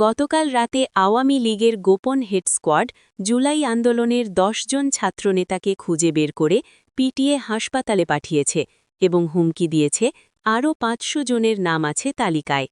গতকাল রাতে আওয়ামী লীগের গোপন হেড স্কোয়াড জুলাই আন্দোলনের জন ছাত্রনেতাকে খুঁজে বের করে পিটিয়ে হাসপাতালে পাঠিয়েছে এবং হুমকি দিয়েছে আরও পাঁচশো জনের নাম আছে তালিকায়।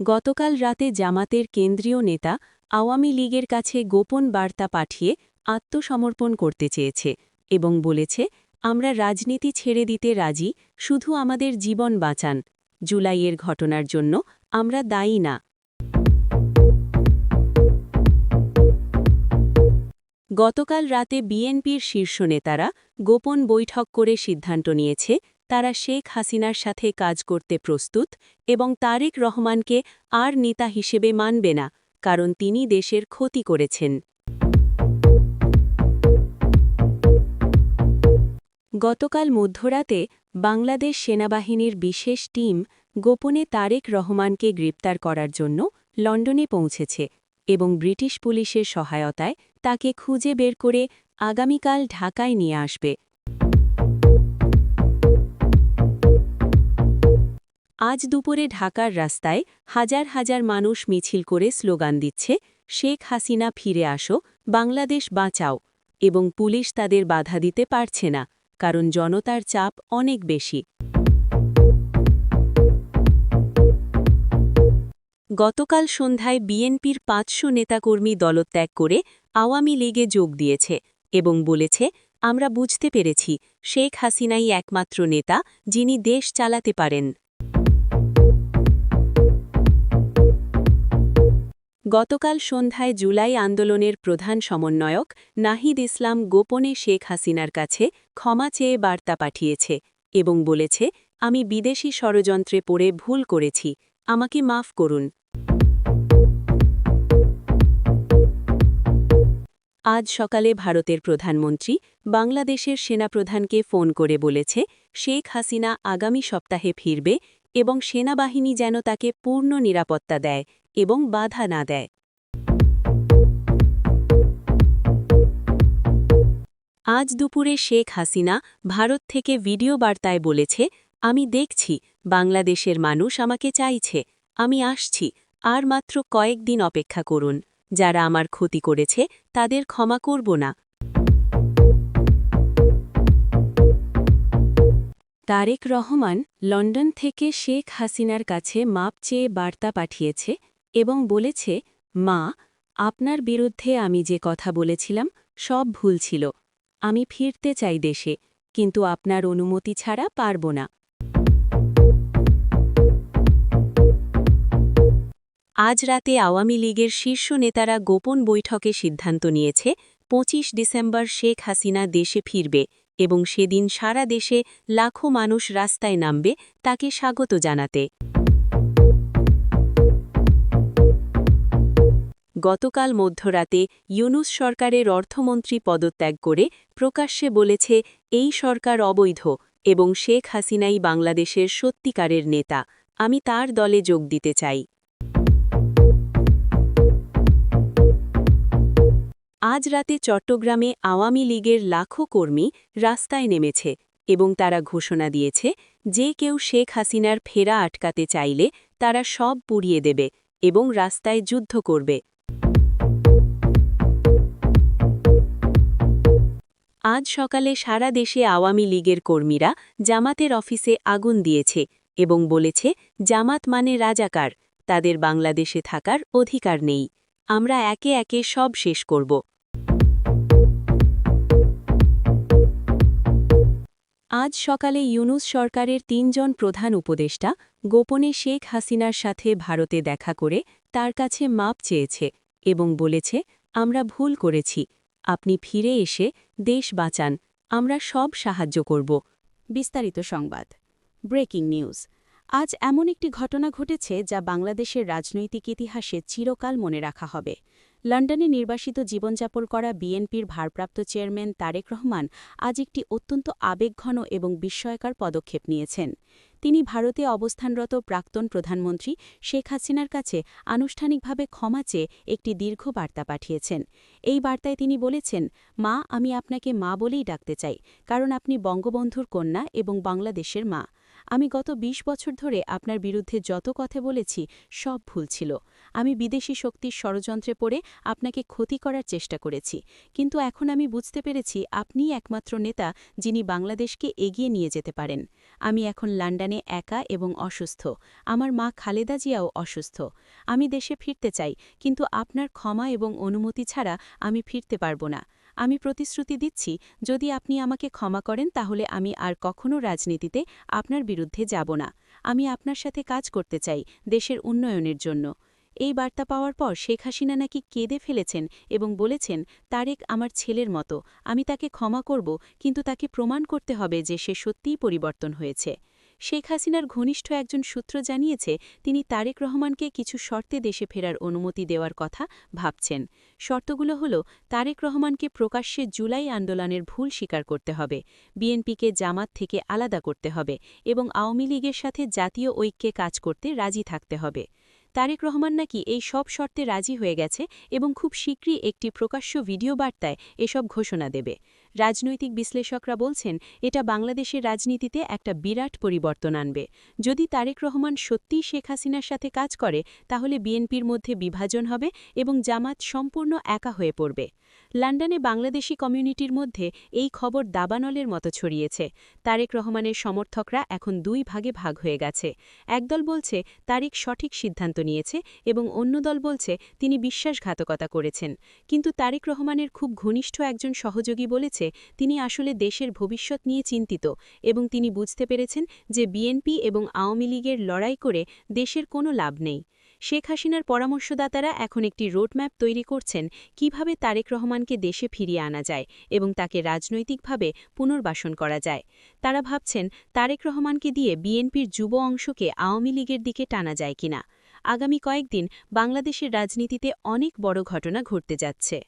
গতকাল রাতে জামাতের কেন্দ্রীয় নেতা আওয়ামী লীগের কাছে গোপন বার্তা পাঠিয়ে আত্মসমর্পণ করতে চেয়েছে এবং বলেছে আমরা রাজনীতি ছেড়ে দিতে রাজি, শুধু আমাদের জীবন বাঁচান। জুলাইয়ের ঘটনার জন্য আমরা দায়ী না। গতকাল রাতে বিএনপির শীর্ষ নেতারা গোপন বৈঠক করে সিদ্ধান্ত নিয়েছে, তারা শেখ হাসিনার সাথে কাজ করতে প্রস্তুত এবং তারেক রহমানকে আর নেতা হিসেবে মানবে না, কারণ তিনি দেশের ক্ষতি করেছেন। গতকাল মধ্যরাতে বাংলাদেশ সেনাবাহিনীর বিশেষ টিম গোপনে তারেক রহমানকে গ্রেপ্তার করার জন্য লন্ডনে পৌঁছেছে এবং ব্রিটিশ পুলিশের সহায়তায় তাকে খুঁজে বের করে আগামীকাল ঢাকায় নিয়ে আসবে। আজ দুপুরে ঢাকার রাস্তায় হাজার হাজার মানুষ মিছিল করে স্লোগান দিচ্ছে, শেখ হাসিনা ফিরে আসো, বাংলাদেশ বাঁচাও এবং পুলিশ তাদের বাধা দিতে পারছে না। কারণ জনতার চাপ অনেক বেশি। গতকাল সন্ধ্যায় বিএনপির পাঁচশো নেতাকর্মী দলত্যাগ করে আওয়ামী লীগে যোগ দিয়েছে এবং বলেছে, আমরা বুঝতে পেরেছি, শেখ হাসিনাই একমাত্র নেতা যিনি দেশ চালাতে পারেন। গতকাল সন্ধ্যায় জুলাই আন্দোলনের প্রধান সমন্বয়ক নাহিদ ইসলাম গোপনে শেখ হাসিনার কাছে ক্ষমা চেয়ে বার্তা পাঠিয়েছে এবং বলেছে, আমি বিদেশি ষড়যন্ত্রে পড়ে ভুল করেছি, আমাকে মাফ করুন। আজ সকালে ভারতের প্রধানমন্ত্রী বাংলাদেশের সেনাপ্রধানকে ফোন করে বলেছে, শেখ হাসিনা আগামী সপ্তাহে ফিরবে এবং সেনাবাহিনী যেন তাকে পূর্ণ নিরাপত্তা দেয় এবং বাধা না দেয়। আজ দুপুরে শেখ হাসিনা ভারত থেকে ভিডিও বার্তায় বলেছে, আমি দেখছি, বাংলাদেশের মানুষ আমাকে চাইছে, আমি আসছি, আর মাত্র কয়েকদিন অপেক্ষা করুন, যারা আমার ক্ষতি করেছে তাদের ক্ষমা করব না তারেক রহমান লন্ডন থেকে শেখ হাসিনার কাছে মাপ চেয়ে বার্তা পাঠিয়েছে এবং বলেছে, মা, আপনার বিরুদ্ধে আমি যে কথা বলেছিলাম, সব ভুল ছিল। আমি ফিরতে চাই দেশে, কিন্তু আপনার অনুমতি ছাড়া পারব না। আজ রাতে আওয়ামী লীগের শীর্ষ নেতারা গোপন বৈঠকে সিদ্ধান্ত নিয়েছে ২৫ ডিসেম্বর শেখ হাসিনা দেশে ফিরবে। এবং সেদিন সারা দেশে লাখো মানুষ রাস্তায় নামবে তাকে স্বাগত জানাতে। গতকাল মধ্যরাতে ইউনুস সরকারের অর্থমন্ত্রী পদত্যাগ করে প্রকাশ্যে বলেছে, এই সরকার অবৈধ এবং শেখ হাসিনাই বাংলাদেশের সত্যিকারের নেতা। আমি তার দলে যোগ দিতে চাই। আজ রাতে চট্টগ্রামে আওয়ামী লীগের লাখো কর্মী রাস্তায় নেমেছে এবং তারা ঘোষণা দিয়েছে যে কেউ শেখ হাসিনার ফেরা আটকাতে চাইলে তারা সব পুড়িয়ে দেবে এবং রাস্তায় যুদ্ধ করবে। আজ সকালে সারা দেশে আওয়ামী লীগের কর্মীরা জামাতের অফিসে আগুন দিয়েছে এবং বলেছে, জামাত মানে রাজাকার, তাদের বাংলাদেশে থাকার অধিকার নেই। আমরা একে একে সব শেষ করব। আজ সকালে ইউনুস সরকারের তিনজন প্রধান উপদেষ্টা, গোপনে শেখ হাসিনার সাথে ভারতে দেখা করে তার কাছে মাপ চেয়েছে এবং বলেছে, আমরা ভুল করেছি। আপনি ফিরে এসে দেশ বাঁচান। আমরা সব সাহায্য করব। বিস্তারিত সংবাদ। Breaking news. আজ এমন একটি ঘটনা ঘটেছে যা বাংলাদেশের রাজনৈতিক ইতিহাসে চিরকাল মনে রাখা হবে। লন্ডনে নির্বাসিত জীবনযাপন করা বিএনপির ভারপ্রাপ্ত চেয়ারম্যান তারেক রহমান আজ একটি অত্যন্ত আবেগঘন এবং বিস্ময়কর পদক্ষেপ নিয়েছেন। তিনি ভারতে অবস্থানরত প্রাক্তন প্রধানমন্ত্রী শেখ হাসিনার কাছে আনুষ্ঠানিকভাবে ক্ষমা চেয়ে একটি দীর্ঘ বার্তা পাঠিয়েছেন। এই বার্তায় তিনি বলেছেন, মা, আমি আপনাকে মা বলেই ডাকতে চাই, কারণ আপনি বঙ্গবন্ধুর কন্যা এবং বাংলাদেশের মা। আমি গত ২০ বছর ধরে আপনার বিরুদ্ধে যত কথা বলেছি, সব ভুল ছিল। আমি বিদেশি শক্তির ষড়যন্ত্রে পড়ে আপনাকে ক্ষতি করার চেষ্টা করেছি। কিন্তু এখন আমি বুঝতে পেরেছি, আপনিই একমাত্র নেতা যিনি বাংলাদেশকে এগিয়ে নিয়ে যেতে পারেন। আমি এখন লন্ডনে একা এবং অসুস্থ। আমার মা খালেদা জিয়াও অসুস্থ। আমি দেশে ফিরতে চাই, কিন্তু আপনার ক্ষমা এবং অনুমতি ছাড়া আমি ফিরতে পারব না। আমি প্রতিশ্রুতি দিচ্ছি, যদি আপনি আমাকে ক্ষমা করেন, তাহলে আমি আর কখনো রাজনীতিতে আপনার বিরুদ্ধে যাব না। আমি আপনার সাথে কাজ করতে চাই, দেশের উন্নয়নের জন্য। এই বার্তা পাওয়ার পর শেখ হাসিনা নাকি কেঁদে ফেলেছেন এবং বলেছেন, তারেক আমার ছেলের মতো। আমি তাকে ক্ষমা করব, কিন্তু তাকে প্রমাণ করতে হবে যে সে সত্যিই পরিবর্তন হয়েছে। শেখ হাসিনার ঘনিষ্ঠ একজন সূত্র জানিয়েছে, তিনি তারেক রহমানকে কিছু শর্তে দেশে ফেরার অনুমতি দেওয়ার কথা ভাবছেন। শর্তগুলো হল, তারেক রহমানকে প্রকাশ্যে জুলাই আন্দোলনের ভুল স্বীকার করতে হবে, বিএনপিকে জামাত থেকে আলাদা করতে হবে এবং আওয়ামী লীগের সাথে জাতীয় ঐক্যে কাজ করতে রাজি থাকতে হবে। তারেক রহমান নাকি এই সব শর্তে রাজি হয়ে গেছে এবং খুব শীঘ্রই একটি প্রকাশ্য ভিডিও বার্তায় এসব ঘোষণা দেবে। রাজনৈতিক বিশ্লেষকরা বলছেন, এটা বাংলাদেশের রাজনীতিতে একটা বিরাট পরিবর্তন আনবে। যদি তারেক রহমান সত্যিই শেখ হাসিনার সাথে কাজ করে, তাহলে বিএনপির মধ্যে বিভাজন হবে এবং জামাত সম্পূর্ণ একা হয়ে পড়বে। লন্ডনে বাংলাদেশি কমিউনিটির মধ্যে এই খবর দাবানলের মতো ছড়িয়েছে। তারেক রহমানের সমর্থকরা এখন দুই ভাগে ভাগ হয়ে গেছে। একদল বলছে তারেক সঠিক সিদ্ধান্ত নিয়েছে এবং অন্য দল বলছে, তিনি বিশ্বাসঘাতকতা করেছেন। কিন্তু তারেক রহমানের খুব ঘনিষ্ঠ একজন সহযোগী বলেছে তিনি আসলে দেশের ভবিষ্যৎ নিয়ে চিন্তিত এবং তিনি বুঝতে পেরেছেন যে বিএনপি এবং আওয়ামী লীগের লড়াই করে দেশের কোনো লাভ নেই। শেখ হাসিনার পরামর্শদাতারা এখন একটি রোডম্যাপ তৈরি করছেন কীভাবে তারেক রহমানকে দেশে ফিরিয়ে আনা যায় এবং তাকে রাজনৈতিকভাবে পুনর্বাসন করা যায়। তারা ভাবছেন, তারেক রহমানকে দিয়ে বিএনপির যুব অংশকে আওয়ামী লীগের দিকে টানা যায় কিনা। আগামী কয়েকদিন বাংলাদেশের রাজনীতিতে অনেক বড় ঘটনা ঘটতে যাচ্ছে।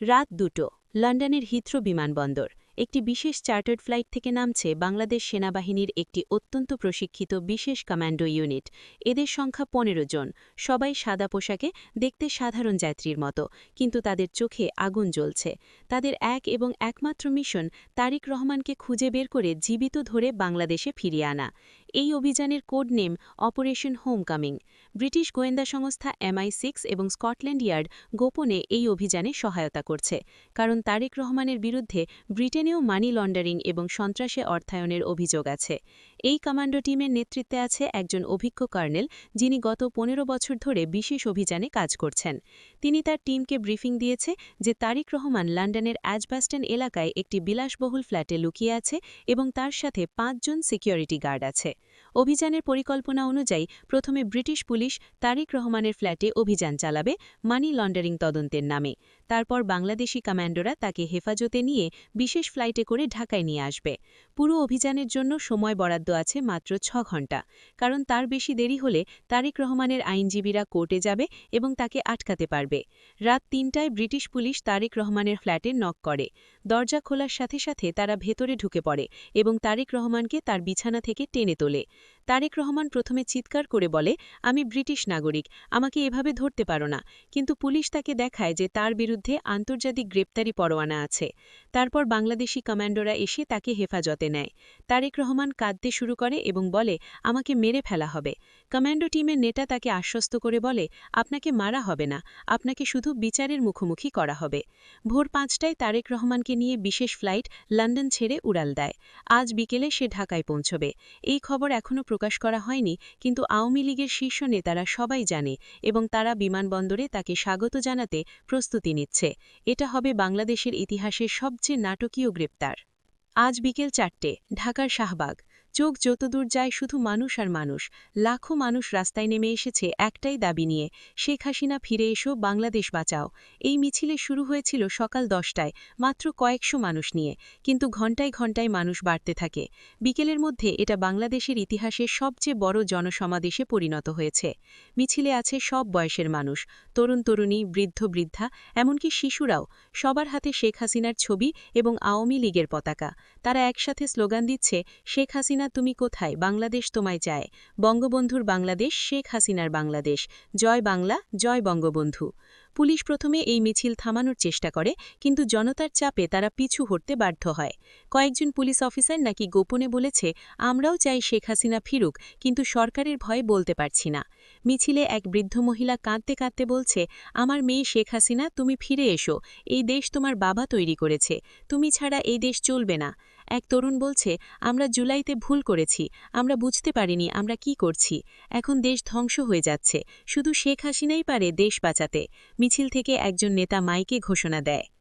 রাত দুটো। লন্ডনের হিথ্রো বিমানবন্দর, একটি বিশেষ চার্টার্ড ফ্লাইট থেকে নামছে বাংলাদেশ সেনাবাহিনীর একটি অত্যন্ত প্রশিক্ষিত বিশেষ কমান্ডো ইউনিট। এদের সংখ্যা পনেরো জন, সবাই সাদা পোশাকে, দেখতে সাধারণ যাত্রীর মতো, কিন্তু তাদের চোখে আগুন জ্বলছে। তাদের এক এবং একমাত্র মিশন তারিক রহমানকে খুঁজে বের করে জীবিত ধরে বাংলাদেশে ফিরিয়ে আনা। এই অভিযানের code name operation homecoming. British গোয়েন্দা সংস্থা এমআই সিক্স এবং স্কটল্যান্ড ইয়ার্ড গোপনে এই অভিযানে সহায়তা করছে। কারণ তারেক রহমানের বিরুদ্ধে ব্রিটেনেও মানি লন্ডারিং এবং সন্ত্রাসে অর্থায়নের অভিযোগ আছে। এই কমান্ডো টিমের নেতৃত্বে আছে একজন অভিজ্ঞ কর্নেল, যিনি গত পনেরো বছর ধরে বিশেষ অভিযানে কাজ করছেন। তিনি তার টিমকে ব্রিফিং দিয়েছে যে তারিক রহমান লন্ডনের অ্যাজবাস্টন এলাকায় একটি বিলাসবহুল ফ্ল্যাটে লুকিয়ে আছে এবং তার সাথে পাঁচজন সিকিউরিটি গার্ড আছে। অভিযানের পরিকল্পনা অনুযায়ী প্রথমে ব্রিটিশ পুলিশ তারিক রহমানের ফ্ল্যাটে অভিযান চালাবে মানি লন্ডারিং তদন্তের নামে। তারপর বাংলাদেশি কমান্ডোরা তাকে হেফাজতে নিয়ে বিশেষ ফ্লাইটে করে ঢাকায় নিয়ে আসবে। পুরো অভিযানের জন্য সময় বরাদ্দ আছে মাত্র ছ ঘণ্টা। কারণ তার বেশি দেরি হলে তারেক রহমানের আইনজীবীরা কোর্টে যাবে এবং তাকে আটকাতে পারবে। রাত তিনটায় ব্রিটিশ পুলিশ তারেক রহমানের ফ্ল্যাটে নক করে। দরজা খোলার সাথে সাথে তারা ভেতরে ঢুকে পড়ে এবং তারেক রহমানকে তার বিছানা থেকে টেনে তোলে। তারেক রহমান প্রথমে চিৎকার করে বলে, আমি ব্রিটিশ নাগরিক, আমাকে এভাবে ধরতে পারো না। কিন্তু পুলিশ তাকে দেখায় যে তার বিরুদ্ধে আন্তর্জাতিক গ্রেপ্তারি পরোয়ানা আছে। তারপর বাংলাদেশি কমান্ডোরা এসে তাকে হেফাজতে নেয়। তারেক রহমান কাঁদতে শুরু করে এবং বলে, আমাকে মেরে ফেলা হবে। কমান্ডো টিমের নেতা তাকে আশ্বস্ত করে বলে, আপনাকে মারা হবে না, আপনাকে শুধু বিচারের মুখোমুখি করা হবে। ভোর পাঁচটায় তারেক রহমানকে নিয়ে বিশেষ ফ্লাইট লন্ডন ছেড়ে উড়াল দেয়। আজ বিকেলে সে ঢাকায় পৌঁছবে। এই খবর এখনও প্রকাশ করা হয়নি, কিন্তু আওয়ামী লীগের শীর্ষ নেতারা সবাই জানে এবং তারা বিমানবন্দরে তাকে স্বাগত জানাতে প্রস্তুতি নিচ্ছে। এটা হবে বাংলাদেশের ইতিহাসের সবচেয়ে নাটকীয় গ্রেপ্তার। আজ বিকেল চারটে, ঢাকার শাহবাগ। চোখ যতদূর যায় শুধু মানুষ আর মানুষ। লাখো মানুষ রাস্তায় নেমে এসেছে একটাই দাবি নিয়ে, শেখ হাসিনা, ফিরে এসো, বাংলাদেশ বাঁচাও। এই মিছিলে শুরু হয়েছিল সকাল দশটায়, মাত্র কয়েকশো মানুষ নিয়ে। কিন্তু ঘণ্টায় ঘণ্টায় মানুষ বাড়তে থাকে। বিকেলের মধ্যে এটা বাংলাদেশের ইতিহাসে সবচেয়ে বড় জনসমাবেশে পরিণত হয়েছে। মিছিলে আছে সব বয়সের মানুষ, তরুণ তরুণী, বৃদ্ধ বৃদ্ধা, এমনকি শিশুরাও। সবার হাতে শেখ হাসিনার ছবি এবং আওয়ামী লীগের পতাকা। তারা একসাথে স্লোগান দিচ্ছে, শেখ হাসিনা তুমি কোথায়? বাংলাদেশ তোমায় চায়। বঙ্গবন্ধুর বাংলাদেশ, শেখ হাসিনার বাংলাদেশ। জয় বাংলা, জয় বঙ্গবন্ধু। পুলিশ প্রথমে এই মিছিল থামানোর চেষ্টা করে, কিন্তু জনতার চাপে তারা পিছু হটতে বাধ্য হয়। কয়েকজন পুলিশ অফিসার নাকি গোপনে বলেছে, আমরাও চাই শেখ হাসিনা ফিরুক, কিন্তু সরকারের ভয়ে বলতে পারছি না। মিছিলে এক বৃদ্ধ মহিলা কাঁদতে কাঁদতে বলছে, আমার মেয়ে শেখ হাসিনা, তুমি ফিরে এসো। এই দেশ তোমার বাবা তৈরি করেছে। তুমি ছাড়া এই দেশ চলবে না। এক তরুণ বলছে, আমরা জুলাইতে ভুল করেছি, আমরা বুঝতে পারিনি আমরা কি করছি। এখন দেশ ধ্বংস হয়ে যাচ্ছে। শুধু শেখ হাসিনাই পারে দেশ বাঁচাতে। মিছিল থেকে একজন নেতা মাইকে ঘোষণা দেয়।